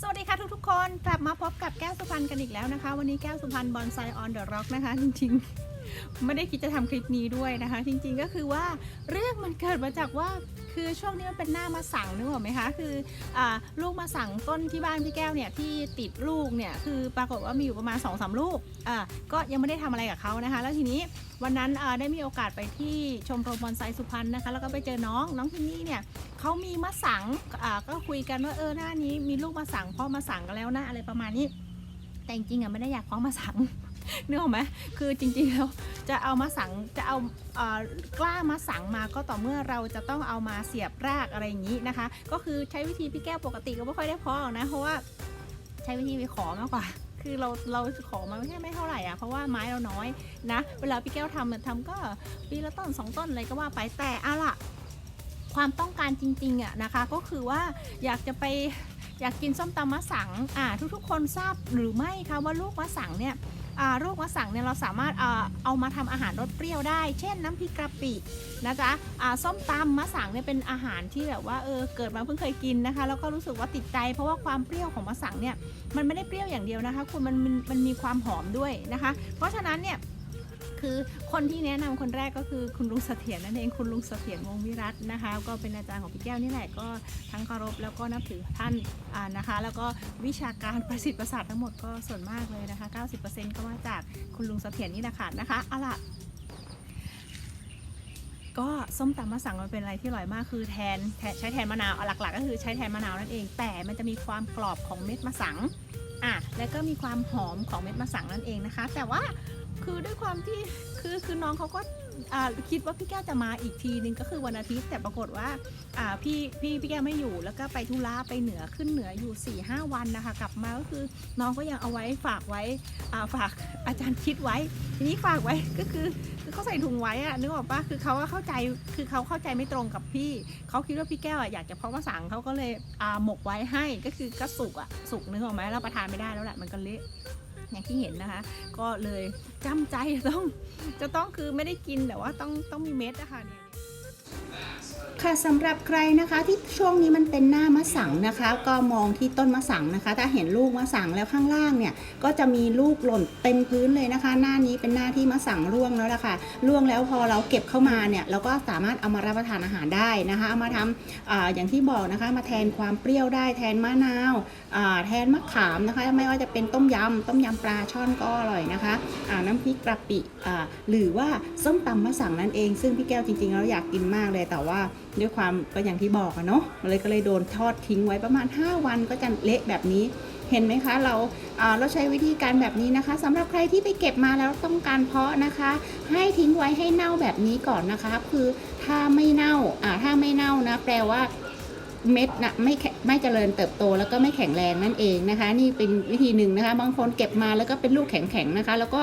สวัสดีค่ะทุกๆคนกลับมาพบกับแก้วสุพรรณกันอีกแล้วนะคะ วันนี้แก้วสุพรรณบอนไซออนเดอะร็อกนะคะ จริงๆ ไม่ได้คิดจะทำคลิปนี้ด้วยนะคะ จริงๆก็คือว่าเรื่องมันเกิดมาจากว่าคือช่วงนี้มันเป็นหน้ามาสั่งนึกออกไหมคะคืออลูกมาสั่งต้นที่บ้านพี่แก้วเนี่ยที่ติดลูกเนี่ยคือปรากฏว่ามีอยู่ประมาณ2อสลูกอ่าก็ยังไม่ได้ทำอะไรกับเขานะคะ แล้วทีนี้วันนั้นได้มีโอกาสไปที่ชมรมบอนไซสุพรรณนะคะ แล้วก็ไปเจอน้องน้องที่นี่เนี่ยเขามีมะสังอ่าก็คุยกันว่าเออหน้านี้มีลูกมะสังพราะมะสังกันแล้วนะอะไรประมาณนี้ แต่จริงๆอะไม่ได้อยากเพาะมะสัง นึกออกไหมคือจริงๆแล้วจะเอามะสังจะเอาเอ่อกล้ามะสังมาก็ต่อเมื่อเราจะต้องเอามาเสียบรากอะไรอย่างนี้นะคะ ก็คือใช้วิธีพี่แก้วปกติก็ไม่ค่อยได้พาะหรอกนะเพราะว่าใช้วิธีไปขอมากกว่าคือเราเราขอมาไม่ใช่ไม่เท่าไหร่อะเพราะว่าไม้เราน้อยนะ เวลาพี่แก้วทำมันทำก็ปีละต้นสองต้นอะไรก็ว่าไปแต่เอาล่ะ ความต้องการจริงๆอะนะคะ ก็คือว่าอยากจะไปอยากกินส้มตำมะสังอ่าทุกๆ คนทราบหรือไม่คะว่าลูกมะสังเนี่ย ลูกมะสังเนี่ยเราสามารถเอามาทำอาหารรสเปรี้ยวได้ เช่นน้ำพริกกะปินะจ๊ะส้มตำมะสังเนี่ยเป็นอาหารที่แบบว่าเออเกิดมาเพิ่งเคยกินนะคะแล้วก็รู้สึกว่าติดใจ เพราะว่าความเปรี้ยวของมะสังเนี่ยมันไม่ได้เปรี้ยวอย่างเดียวนะคะคุณมันมันมีความหอมด้วยนะคะ เพราะฉะนั้นเนี่ย คือคนที่แนะนำคนแรกก็คือคุณลุงเสถียรนั่นเองคุณลุงเสถียรวงศ์วิรัตน์นะคะ ก็เป็นอาจารย์ของพี่แก้วนี่แหละก็ทั้งเคารพแล้วก็นับถือท่านนะคะ แล้วก็วิชาการประสิทธิ์ประสาททั้งหมดก็ส่วนมากเลยนะคะ 90%ก็มาจากคุณลุงเสถียรนี่แหละค่ะนะคะเอาล่ะก็ส้มตำมะสังมันเป็นอะไรที่อร่อยมากคือแทนใช้แทนมะนาวหลัก ๆ ก็คือใช้แทนมะนาวนั่นเอง แต่มันจะมีความกรอบของเม็ดมะสังอะแล้วก็มีความหอมของเม็ดมะสังนั่นเองนะคะ แต่ว่า คือด้วยความที่คือคือน้องเขาก็คิดว่าพี่แก้วจะมาอีกทีนึงก็คือวันอาทิตย์แต่ปรากฏว่าพี่พี่พี่แก้วไม่อยู่แล้วก็ไปธุระไปเหนือขึ้นเหนืออยู่4ี่ห้าวันนะคะ กลับมาก็คือน้องก็ยังเอาไว้ฝากไว้ฝากอาจารย์คิดไว้ ทีนี้ฝากไว้ก็คือคือเขาใส่ถุงไว้อะนึกออกปะคือเขาเข้าใจคือเขาเข้าใจไม่ตรงกับพี่เขาคิดว่าพี่แก้วอะอยากจะเพาะมะสังเขาก็เลยหมกไว้ให้ก็คือก็สุกอะสุกนึกออกไหมเราประทานไม่ได้แล้วแหละมันก็เละ อย่างที่เห็นนะคะ ก็เลยจำใจจะต้องจะต้องคือไม่ได้กินแต่ว่าต้องต้องมีเม็ดอะค่ะเนี่ย ค่ะสำหรับใครนะคะที่ช่วงนี้มันเป็นหน้ามะสังนะคะ ก็มองที่ต้นมะสังนะคะ ถ้าเห็นลูกมะสังแล้วข้างล่างเนี่ยก็จะมีลูกหล่นเต็มพื้นเลยนะคะ หน้านี้เป็นหน้าที่มะสังร่วงแล้วล่ะค่ะร่วงแล้วพอเราเก็บเข้ามาเนี่ยเราก็สามารถเอามารับประทานอาหารได้นะคะเอามาทำอาอย่างที่บอกนะคะมาแทนความเปรี้ยวได้แทนมะนาวแทนมะขามนะคะไม่ว่าจะเป็นต้มยำต้มยำปลาช่อนก็อร่อยนะคะน้ำพริกกะปิหรือว่าส้มตำมะสังนั่นเอง ซึ่งพี่แก้วจริงๆแล้วอยากกินมากเลยแต่ว่าด้วยความก็อย่างที่บอกอะเนาะมันเลยก็เลยโดนทอดทิ้งไว้ประมาณ 5 วันก็จะเละแบบนี้เห็นไหมคะเราเราใช้วิธีการแบบนี้นะคะสำหรับใครที่ไปเก็บมาแล้วต้องการเพาะนะคะ ให้ทิ้งไว้ให้เน่าแบบนี้ก่อนนะคะ คือถ้าไม่เน่าอ่าถ้าไม่เน่านะ แปลว่าเม็ดนะไม่ไม่เจริญเติบโตแล้วก็ไม่แข็งแรงนั่นเองนะคะ นี่เป็นวิธีหนึ่งนะคะ บางคนเก็บมาแล้วก็เป็นลูกแข็งๆนะคะ แล้วก็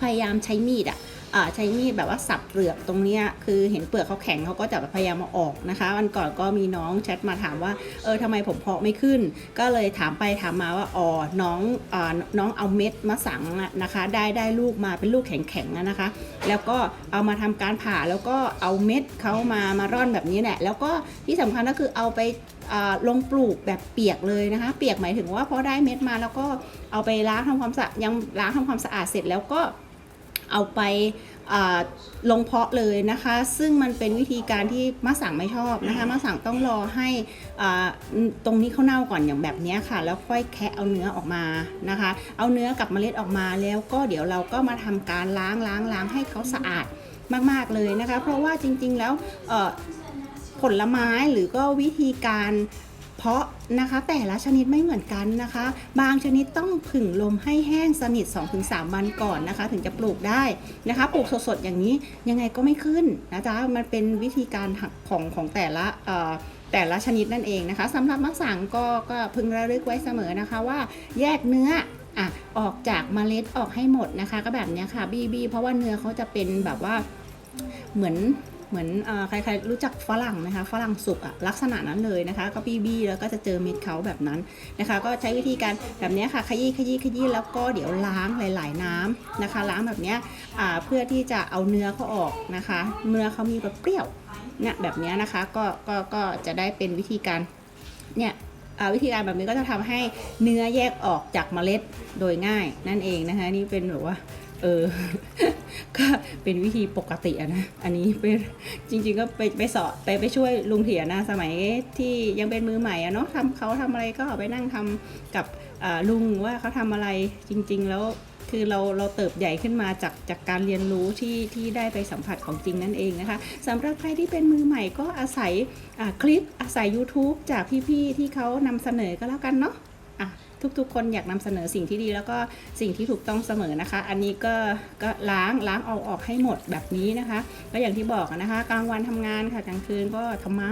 พยายามใช้มีดอะอ่า ใช้มีดแบบว่าสับเปลือกตรงเนี้ยคือเห็นเปลือกเขาแข็งเขาก็จะพยายามมาออกนะคะวันก่อนก็มีน้องแชทมาถามว่าเออทำไมผมเพาะไม่ขึ้น ก็เลยถามไปถามมาว่าอ๋อน้องอน้องเอาเม็ดมาสังนะคะ ได้ได้ลูกมาเป็นลูกแข็งๆนะคะ แล้วก็เอามาทำการผ่าแล้วก็เอาเม็ดเขามามาร่อนแบบนี้แหละแล้วก็ที่สำคัญก็คือเอาไปลงปลูกแบบเปียกเลยนะคะ เปียกหมายถึงว่าพอได้เม็ดมาแล้วก็เอาไปล้างทำความสะอาดยังล้างทำความสะอาดเสร็จแล้วก็ เอาไปอ่าลงเพาะเลยนะคะ ซึ่งมันเป็นวิธีการที่มะสังไม่ชอบนะคะมะสังต้องรอให้อ่าตรงนี้เขาเน่าก่อนอย่างแบบเนี้ยค่ะ แล้วค่อยแคะเอาเนื้อออกมานะคะ เอาเนื้อกับเมล็ดออกมาแล้วก็เดี๋ยวเราก็มาทำการล้างล้างล้างให้เขาสะอาดมาก ๆ เลยนะคะ เพราะว่าจริง ๆ แล้วเอ่อผลไม้หรือก็วิธีการ เพาะนะคะแต่ละชนิดไม่เหมือนกันนะคะ บางชนิดต้องผึ่งลมให้แห้งสนิท 2-3 วันก่อนนะคะ ถึงจะปลูกได้นะคะปลูกสดๆอย่างนี้ยังไงก็ไม่ขึ้นนะจ๊ะมันเป็นวิธีการของของแต่ละแต่ละชนิดนั่นเองนะคะสำหรับมะสังก็ก็พึงระลึกไว้เสมอนะคะว่าแยกเนื้ออะออกจากเมล็ดออกให้หมดนะคะ ก็แบบนี้ค่ะบีบีเพราะว่าเนื้อเขาจะเป็นแบบว่าเหมือน เหมือนอใครๆรู้จักฝรั่งนะคะฝรั่งสุกอะลักษณะนั้นเลยนะคะก็บี้บี้แล้วก็จะเจอเม็ดเขาแบบนั้นนะคะ ก็ใช้วิธีการแบบนี้ค่ะขยี้ขยี้ขยี้แล้วก็เดี๋ยวล้างหลาย ๆ น้ำนะคะ ล้างแบบนี้เพื่อที่จะเอาเนื้อเขาออกนะคะ เนื้อเขามีแบบเปรี้ยวเนี่ยแบบนี้นะคะก็ก็ก็จะได้เป็นวิธีการเนี่ยวิธีการแบบนี้ก็จะทำให้เนื้อแยกออกจากเมล็ดโดยง่ายนั่นเองนะคะ นี่เป็นแบบว่า เออ ก็เป็นวิธีปกติอะนะ อันนี้เป็นจริง ๆ ก็ไปไปสอนไปไปช่วยลุงเถียนะสมัยที่ยังเป็นมือใหม่อะเนาะทำเขาทำอะไรก็ไปนั่งทำกับลุงว่าเขาทำอะไรจริง ๆ แล้วคือเราเราเติบใหญ่ขึ้นมาจากจากการเรียนรู้ที่ที่ได้ไปสัมผัสของจริงนั่นเองนะคะสำหรับใครที่เป็นมือใหม่ก็อาศัยคลิปอาศัย YouTube จากพี่ ๆ ที่เขานำเสนอก็แล้วกันเนาะอะ ทุก ๆ คนอยากนำเสนอสิ่งที่ดี แล้วก็สิ่งที่ถูกต้องเสมอนะคะ อันนี้ก็ก็ล้างล้างเอาออกให้หมดแบบนี้นะคะ ก็อย่างที่บอกนะคะ กลางวันทำงานค่ะกลางคืนก็ทำไม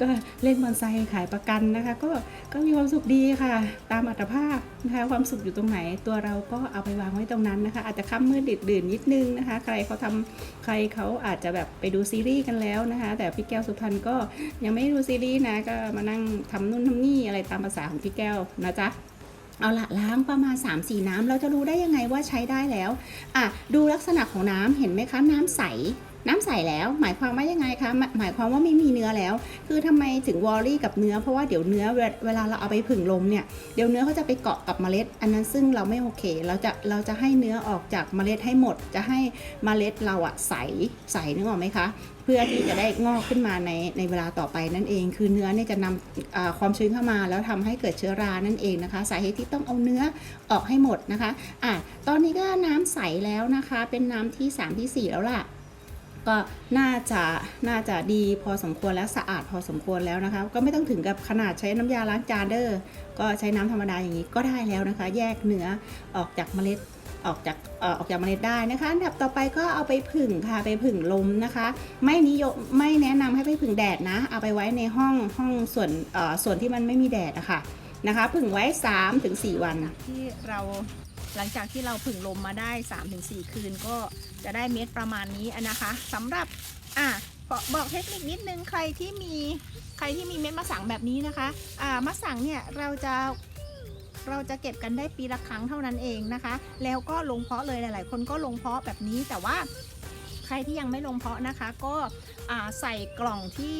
ก็เล่นบอนไซขายประกันนะคะ ก็ก็มีความสุขดีค่ะ ตามอัตภาพนะคะความสุขอยู่ตรงไหน ตัวเราก็เอาไปวางไว้ตรงนั้นนะคะ อาจจะค่ำมืดดึกดื่นนิดนึงนะคะ ใครเขาทำใครเขาอาจจะแบบไปดูซีรีส์กันแล้วนะคะ แต่พี่แก้วสุพรรณก็ยังไม่ดูซีรีส์นะก็มานั่งทำนู่นทำนี่อะไรตามภาษาของพี่แก้วนะจ๊ะเอาละล้างประมาณ 3-4 น้ำเราจะรู้ได้ยังไงว่าใช้ได้แล้วอะดูลักษณะของน้ำเห็นไหมคะ น้ำใส น้ำใสแล้ว หมายความว่ายังไงคะหมายความว่าไม่มีเนื้อแล้ว คือทำไมถึงวอรี่กับเนื้อเพราะว่าเดี๋ยวเนื้อเวลาเราเอาไปผึ่งลมเนี่ยเดี๋ยวเนื้อเขาจะไปเกาะกับเมล็ด อันนั้นซึ่งเราไม่โอเค เราจะเราจะให้เนื้อออกจากเมล็ดให้หมด จะให้เมล็ดเราอะใสใสนึกออกไหมคะเพื่อที่จะได้งอกขึ้นมาในในเวลาต่อไปนั่นเอง คือเนื้อเนี่ยจะนำความชื้นเข้ามา แล้วทำให้เกิดเชื้อรานั่นเองนะคะ สาเหตุที่ต้องเอาเนื้อออกให้หมดนะคะอะตอนนี้ก็น้ำใสแล้วนะคะ เป็นน้ำที่ 3 ที่ 4 แล้วล่ะ ก็น่าจะน่าจะดีพอสมควรและสะอาดพอสมควรแล้วนะคะ ก็ไม่ต้องถึงกับขนาดใช้น้ำยาล้างจานเด้อก็ใช้น้ำธรรมดาอย่างนี้ก็ได้แล้วนะคะ แยกเนื้อออกจากเมล็ดออกจากออกจากเมล็ดได้นะคะอันดับต่อไปก็เอาไปผึ่งค่ะไปผึ่งลมนะคะ ไม่นิยมไม่แนะนำให้ไปผึ่งแดดนะ เอาไปไว้ในห้องห้องส่วนส่วนที่มันไม่มีแดดอะค่ะนะคะผึ่งไว้3-4วันที่เรา หลังจากที่เราผึ่งลมมาได้ 3-4 คืนก็จะได้เม็ดประมาณนี้นะคะสำหรับอะบอกบอกเทคนิคนิดนึงใครที่มีใครที่มีเม็ดมะสังแบบนี้นะคะอ่ามะสังเนี่ยเราจะเราจะเก็บกันได้ปีละครั้งเท่านั้นเองนะคะ แล้วก็ลงเพาะเลยหลาย ๆ คนก็ลงเพาะแบบนี้แต่ว่าใครที่ยังไม่ลงเพาะนะคะ ก็อ่าใส่กล่องที่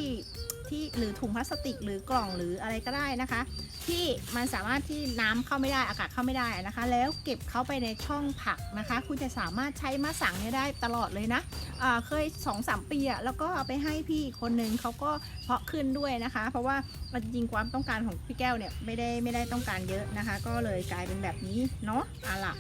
ที่หรือถุงพลาสติกหรือกล่องหรืออะไรก็ได้นะคะ ที่มันสามารถที่น้ำเข้าไม่ได้อากาศเข้าไม่ได้นะคะ แล้วเก็บเข้าไปในช่องผักนะคะ คุณจะสามารถใช้มะสังเนี่ยได้ตลอดเลยนะะเคย2อสปีอะแล้วก็เอาไปให้พี่คนนึงเขาก็เพาะขึ้นด้วยนะคะ เพราะว่าจริงความต้องการของพี่แก้วเนี่ยไม่ได้ไม่ได้ต้องการเยอะนะคะ ก็เลยกลายเป็นแบบนี้เนาะอะล่ะ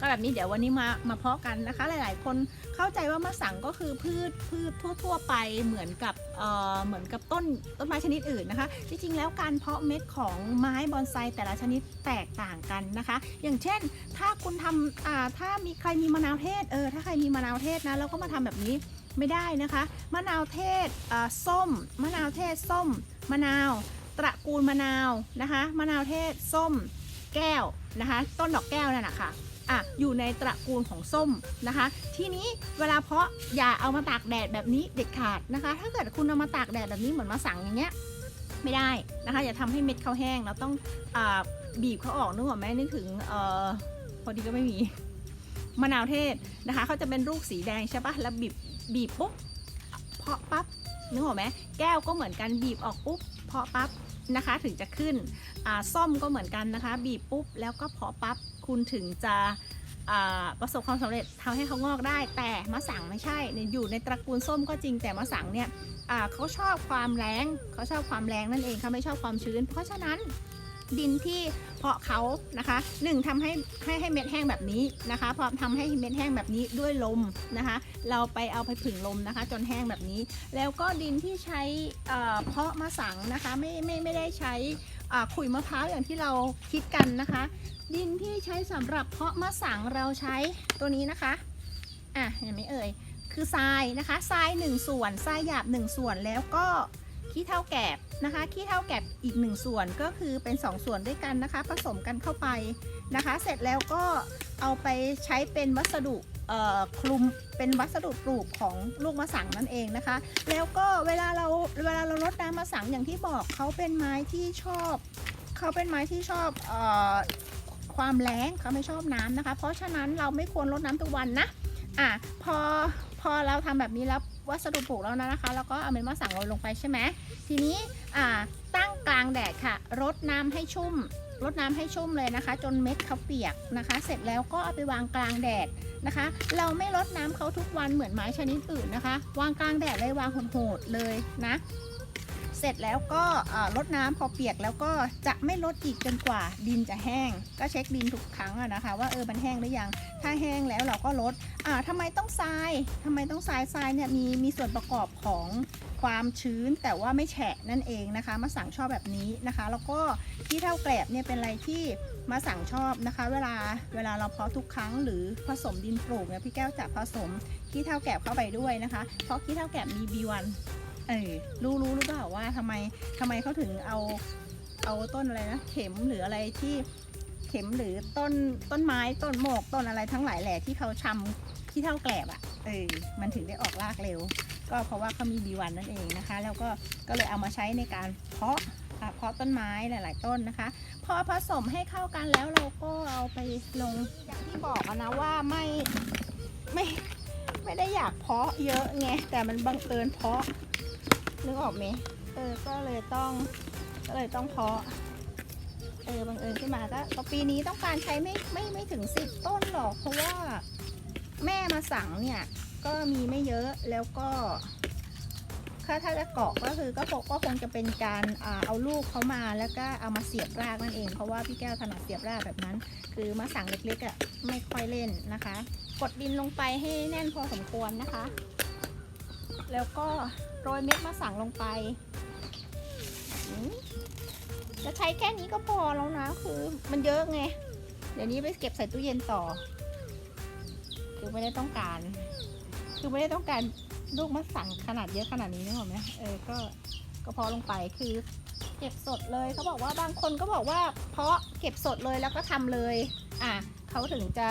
ก็แบบนี้เดี๋ยววันนี้มามาเพาะกันนะคะ หลาย ๆ คนเข้าใจว่ามะสังก็คือพืชพืชทั่ว ๆ ไปเหมือนกับเอ่อเหมือนกับต้นต้นไม้ชนิดอื่นนะคะ จริง ๆ แล้วการเพาะเม็ดของไม้บอนไซแต่ละชนิดแตกต่างกันนะคะ อย่างเช่น ถ้าคุณทำอ่าถ้ามีใครมีมะนาวเทศเออถ้าใครมีมะนาวเทศนะแล้วก็มาทำแบบนี้ไม่ได้นะคะมะนาวเทศอ่าส้มมะนาวเทศส้มมะนาว ตระกูลมะนาวนะคะมะนาวเทศส้มแก้วนะคะ ต้นดอกแก้วนั่นแหละค่ะ อะอยู่ในตระกูลของส้มนะคะ ทีนี้เวลาเพาะอย่าเอามาตากแดดแบบนี้เด็ดขาดนะคะ ถ้าเกิดคุณเอามาตากแดดแบบนี้เหมือนมาสั่งอย่างเงี้ยไม่ได้นะคะ อย่าทำให้เม็ดเขาแห้งเราต้องอบีบเขาออกนึกออกไหมนึกถึงออพอดีก็ไม่มีมะนาวเทศนะคะเขาจะเป็นลูกสีแดงใช่ปะแล้วบีบบีบปุ๊บเพาะปั๊บนึกออกไหมแก้วก็เหมือนกันบีบออกปุ๊บเพาะปั๊บ นะคะ ถึงจะขึ้นอ่าส้มก็เหมือนกันนะคะ บีบปุ๊บแล้วก็เพาะปั๊บคุณถึงจะประสบความสำเร็จทำให้เขางอกได้ แต่มะสังไม่ใช่ อยู่ในตระกูลส้มก็จริงแต่มะสังเนี่ยเขาชอบความแรงเขาชอบความแรงนั่นเองเขาไม่ชอบความชื้น เพราะฉะนั้น ดินที่เพาะเขานะคะหนึ่งทำให้ให้ให้เม็ดแห้งแบบนี้นะคะพอทำให้เม็ดแห้งแบบนี้ด้วยลมนะคะ เราไปเอาไปผึ่งลมนะคะ จนแห้งแบบนี้ แล้วก็ดินที่ใช้เพาะมะสังนะคะไม่ไม่ไม่ได้ใช้ขุยมะพร้าวอย่างที่เราคิดกันนะคะ ดินที่ใช้สำหรับเพาะมะสังเราใช้ตัวนี้นะคะอะเห็นไหมเอ่ยคือทรายนะคะทราย1ส่วนทรายหยาบ1ส่วนแล้วก็ ขี้เท่าแกบนะคะขี้เท่าแกบอีก1ส่วนก็คือเป็น 2 ส่วนด้วยกันนะคะ ผสมกันเข้าไปนะคะ เสร็จแล้วก็เอาไปใช้เป็นวัสดุคลุมเป็นวัสดุปลูกของลูกมะสังนั่นเองนะคะ แล้วก็เวลาเราเวลาเรารดน้ำมะสังอย่างที่บอกเขาเป็นไม้ที่ชอบเขาเป็นไม้ที่ชอบออความแล้งเขาไม่ชอบน้ำนะคะ เพราะฉะนั้นเราไม่ควรรดน้ำทุกวันนะอะพอพอเราทำแบบนี้แล้ว วัสดุปลูกแล้วนะนะคะ แล้วก็เอาเม็ดมะสังโรยลงไปใช่ไหมทีนี้ตั้งกลางแดดค่ะรดน้ำให้ชุ่มรดน้ำให้ชุ่มเลยนะคะ จนเม็ดเขาเปียกนะคะ เสร็จแล้วก็เอาไปวางกลางแดดนะคะ เราไม่รดน้ำเขาทุกวันเหมือนไม้ชนิดอื่นนะคะ วางกลางแดดเลยวางโหดๆเลยนะ สร็จแล้วก็อ่ารดน้ำพอเปียกแล้วก็จะไม่ลดอีกจนกว่าดินจะแห้ง ก็เช็คดินทุกครั้งนะคะ ว่าเออมันแห้งหรือยัง ถ้าแห้งแล้วเราก็ลดอ่าทำไมต้องทรายทำไมต้องทรายทรายเนี่ยมีมีส่วนประกอบของความชื้นแต่ว่าไม่แฉะนั่นเองนะคะ มาสั่งชอบแบบนี้นะคะ แล้วก็ที่เท่าแกลบเนี่ยเป็นอะไรที่มาสั่งชอบนะคะ เวลาเวลาเราเพาะทุกครั้งหรือผสมดินปลูกเนี่ยพี่แก้วจะผสมขี้เท่าแกลบเข้าไปด้วยนะคะ เพราะขี้เท่าแกลบมี B1 เออรู้รู้หรือเปล่าว่าทำไมทำไมเขาถึงเอาเอาต้นอะไรนะเข็มหรืออะไรที่เข็มหรือต้นต้นไม้ต้นโมกต้นอะไรทั้งหลายแหล่ที่เขาชำขี้เท่าแกลบอะ่ะเออมันถึงได้ออกรากเร็ว ก็เพราะว่าเขามี B1 นั่นเองนะคะ แล้วก็ก็เลยเอามาใช้ในการเพาะอะเพาะต้นไม้หลาย ๆ ต้นนะคะ พอผสมให้เข้ากันแล้วเราก็เอาไปลงอย่างที่บอกอะนะว่าไม่ไม่ไม่ได้อยากเพาะเยอะไงแต่มันบังเอิญเพาะ นึกออกไหมเออ ก็เลยต้อง ก็เลยต้องเพาะ เออ บังเอิญขึ้นมาก็ปีนี้ต้องการใช้ไม่ไม่ไม่ถึงสิบต้นหรอก เพราะว่าแม่มาสั่งเนี่ย ก็มีไม่เยอะแล้วก็ถ้าถ้าจะเกาะก็คือก็คงก็คงจะเป็นการเอาลูกเขามาแล้วก็เอามาเสียบรากนั่นเอง เพราะว่าพี่แก้วถนัดเสียบรากแบบนั้น คือมาสั่งเล็กๆอะ่ะไม่ค่อยเล่นนะคะ กดดินลงไปให้แน่นพอสมควรนะคะ แล้วก็โรยเม็ดมะสังลงไป จะใช้แค่นี้ก็พอแล้วนะคือมันเยอะไง เดี๋ยวนี้ไปเก็บใส่ตู้เย็นต่อ คือไม่ได้ต้องการ คือไม่ได้ต้องการลูกมะสังขนาดเยอะขนาดนี้นึกออกไหมเออ ก็ก็พาะลงไปคือเก็บสดเลยเขาบอกว่าบางคนก็บอกว่า เพาะเก็บสดเลยแล้วก็ทำเลย อะเขาถึงจะ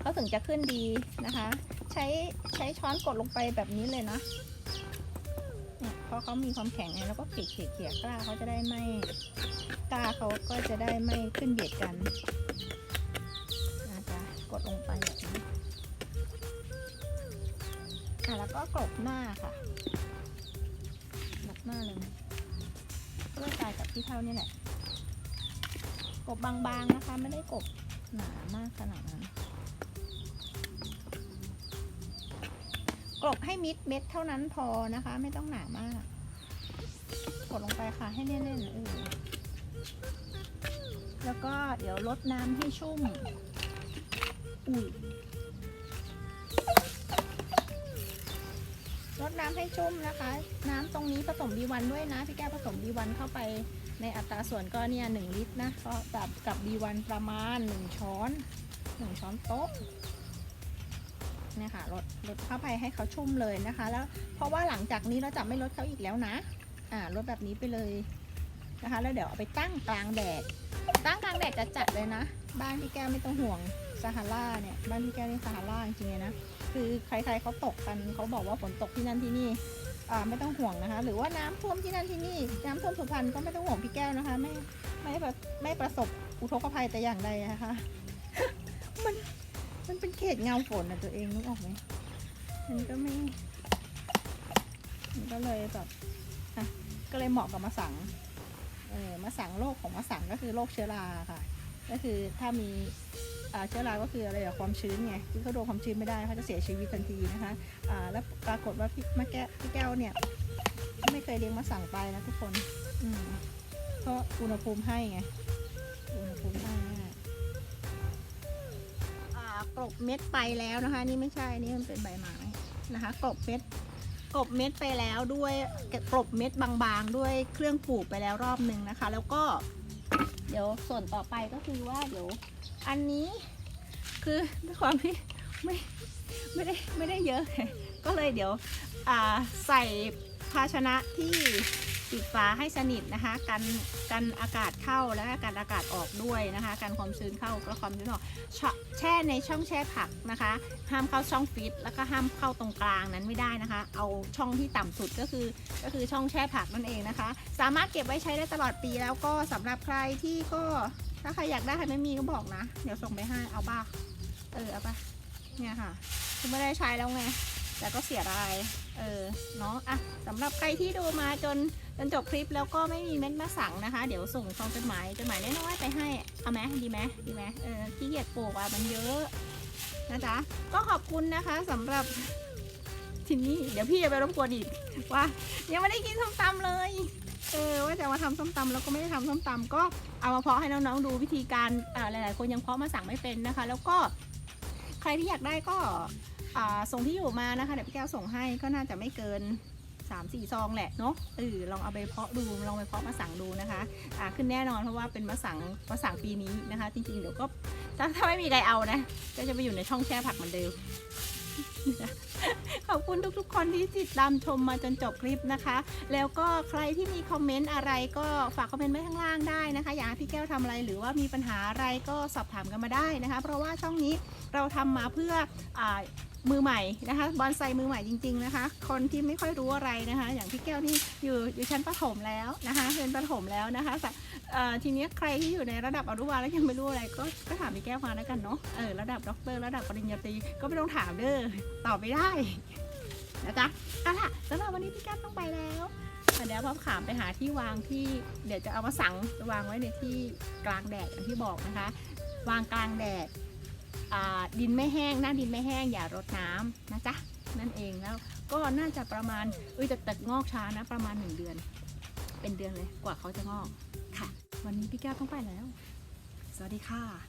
เขาถึงจะขึ้นดีนะคะ ใช้ใช้ช้อนกดลงไปแบบนี้เลยนะเนี่ยเพราะเขามีความแข็งไงแล้วก็เขี่ยเขี่ยเขี่ยกล้าเขาจะได้ไม่กล้าเขาก็จะได้ไม่ขึ้นเบียดกันนะจ๊ะกดลงไปแบบนี้อะแล้วก็กลบหน้าค่ะกลบหน้าเลยด้วยกายกับที่เท่านี่แหละกบบางๆนะคะ ไม่ได้กบหนามากขนาดนั้น บให้มิดเม็ดเท่านั้นพอนะคะ ไม่ต้องหนามาก กดลงไปค่ะให้แน่นๆเออแล้วก็เดี๋ยวลดน้ำให้ชุ่ม อุ้ยรดน้ำให้ชุ่มนะคะ น้ำตรงนี้ผสม B1 ด้วยนะ พี่แก้วผสม B1 เข้าไปในอัตราส่วนก็เนี่ยหนึ่งลิตรนะก็กับกับ B1 ประมาณ 1 ช้อน 1 ช้อนโต๊ะเนี่ยค่ะลด ลดเข้าไปให้เขาชุ่มเลยนะคะ แล้วเพราะว่าหลังจากนี้เราจะไม่ลดเขาอีกแล้วนะ อ่าลดแบบนี้ไปเลยนะคะ แล้วเดี๋ยวเอาไปตั้งกลางแดด ตั้งกลางแดดจะจัดเลยนะ บ้านพี่แก้วไม่ต้องห่วงซาฮาราเนี่ย บ้านพี่แก้วนี่ซาฮาราจริงๆนะ คือใครๆเขาตกกันเขาบอกว่าฝนตกที่นั่นที่นี่อ่าไม่ต้องห่วงนะคะ หรือว่าน้ำท่วมที่นั่นที่นี่น้ำท่วมสุพรรณก็ไม่ต้องห่วงพี่แก้วนะคะ ไม่ไม่ประไม่ประสบอุทกภัยแต่อย่างใดนะคะ มันมันเป็นเขตเงาฝนนะตัวเองนึกออกไหม มันก็ไม่มันก็เลยแบบอะก็เลยเหมาะกับมะสังเออมะสังโรคของมะสังก็คือโรคเชื้อราค่ะ ก็คือถ้ามีอ่าเชื้อรา ก็คืออะไรอะความชื้นไงที่เขาโดนความชื้นไม่ได้เขาจะเสียชีวิตทันทีนะคะอ่าแล้วปรากฏว่าพี่มะแก้พี่แก้วเนี่ย ไม่เคยเลี้ยงมาสั่งไปนะทุกคนอืมเพราะอุณหภูมิให้ไงอุณหภูมิให้กอ่ากลบเม็ดไปแล้วนะคะ นี่ไม่ใช่นี่มันเป็นใบไม้ นะคะกลบเม็ดกลบเม็ดไปแล้วด้วยกลบเม็ดบางๆ ด้วยเครื่องปลูกไปแล้วรอบหนึ่งนะคะ แล้วก็ เดี๋ยวส่วนต่อไปก็คือว่าเดี๋ยวอันนี้คือด้วยความที่ไม่ไม่ได้ไม่ได้เยอะ ก็เลยเดี๋ยวใส่ภาชนะที่ ปิดฝาให้สนิทนะคะกันกันอากาศเข้าแล้วก็กันอากาศออกด้วยนะคะกันความชื้นเข้าก็ความชื้นออกแช่ในช่องแช่ผักนะคะ ห้ามเข้าช่องฟิตแล้วก็ห้ามเข้าตรงกลางนั้นไม่ได้นะคะ เอาช่องที่ต่ำสุดก็คือก็คือช่องแช่ผักนั่นเองนะคะ สามารถเก็บไว้ใช้ได้ตลอดปีแล้วก็สำหรับใครที่ก็ถ้าใครอยากได้ใครไม่มีก็บอกนะ เดี๋ยวส่งไปให้เอาบ้าเออเอาปะเนี่ยค่ะคือไม่ได้ใช้แล้วไงแต่ก็เสียดาย เออ เนาะอะสำหรับใครที่ดูมาจน จนจบคลิปแล้วก็ไม่มีเม็ดมะสังนะคะ เดี๋ยวส่งซองจดหมายจดหมายน้อยๆไปให้ เอาไหมดีไหมดีไหมเออขี้เกียจปลูกอะมันเยอะนะจ๊ะก็ขอบคุณนะคะสำหรับทีนี้เดี๋ยวพี่จะไปรบกวนอีกว่า ยังไม่ได้กินส้มตำเลย เออว่าจะมาทำส้มตำแล้วก็ไม่ได้ทำส้มตำก็เอามาเพาะให้น้องๆดูวิธีการอ่าหลายๆ คนยังเพาะมาสั่งไม่เป็นนะคะ แล้วก็ใครที่อยากได้ก็ส่งที่อยู่มานะคะเดี๋ยวพี่แก้วส่งให้ก็น่าจะไม่เกิน 3 4 ซองแหละเนาะเออลองเอาไปเพาะดูลองไปเพาะมาสั่งดูนะคะอ่าขึ้นแน่นอนเพราะว่าเป็นมะสังมะสังปีนี้นะคะ จริงๆเดี๋ยวก็ถ้าถ้าไม่มีใครเอานะ ก็จะไปอยู่ในช่องแช่ผักเหมือนเดิมขอบคุณทุกๆ คนที่ติดตามชมมาจนจบคลิปนะคะ แล้วก็ใครที่มีคอมเมนต์อะไรก็ฝากคอมเมนต์ไว้ข้างล่างได้นะคะ อยากให้พี่แก้วทำอะไรหรือว่ามีปัญหาอะไรก็สอบถามกันมาได้นะคะ เพราะว่าช่องนี้เราทำมาเพื่ออ มือใหม่นะคะบอนไซมือใหม่จริง ๆนะคะ คนที่ไม่ค่อยรู้อะไรนะคะ อย่างพี่แก้วนี่อยู่อยู่ชั้นประถมแล้วนะคะเป็นประถมแล้วนะคะแต่ทีนี้ใครที่อยู่ในระดับอนุบาลแล้วยังไม่รู้อะไรก็ก็ถามพี่แก้วมาแล้วกันเนาะเออระดับด็อกเตอร์ระดับปริญญาตรีก็ไม่ต้องถามเด้อตอบไม่ได้นะจ๊ะเอาล่ะสำหรับวันนี้พี่แก้วต้องไปแล้วเดี๋ยวพ่อขามไปหาที่วางที่เดี๋ยวจะเอามาสังวางไว้ในที่กลางแดดอย่างที่บอกนะคะ วางกลางแดด ดินไม่แห้งหน้าดินไม่แห้งอย่ารดน้ำนะจ๊ะนั่นเองแล้วก็น่าจะประมาณเอ้ยแต่แต่งอกช้านะประมาณหนึ่งเดือน เป็นเดือนเลยกว่าเขาจะงอกค่ะ วันนี้พี่แก้วต้องไปแล้ว สวัสดีค่ะ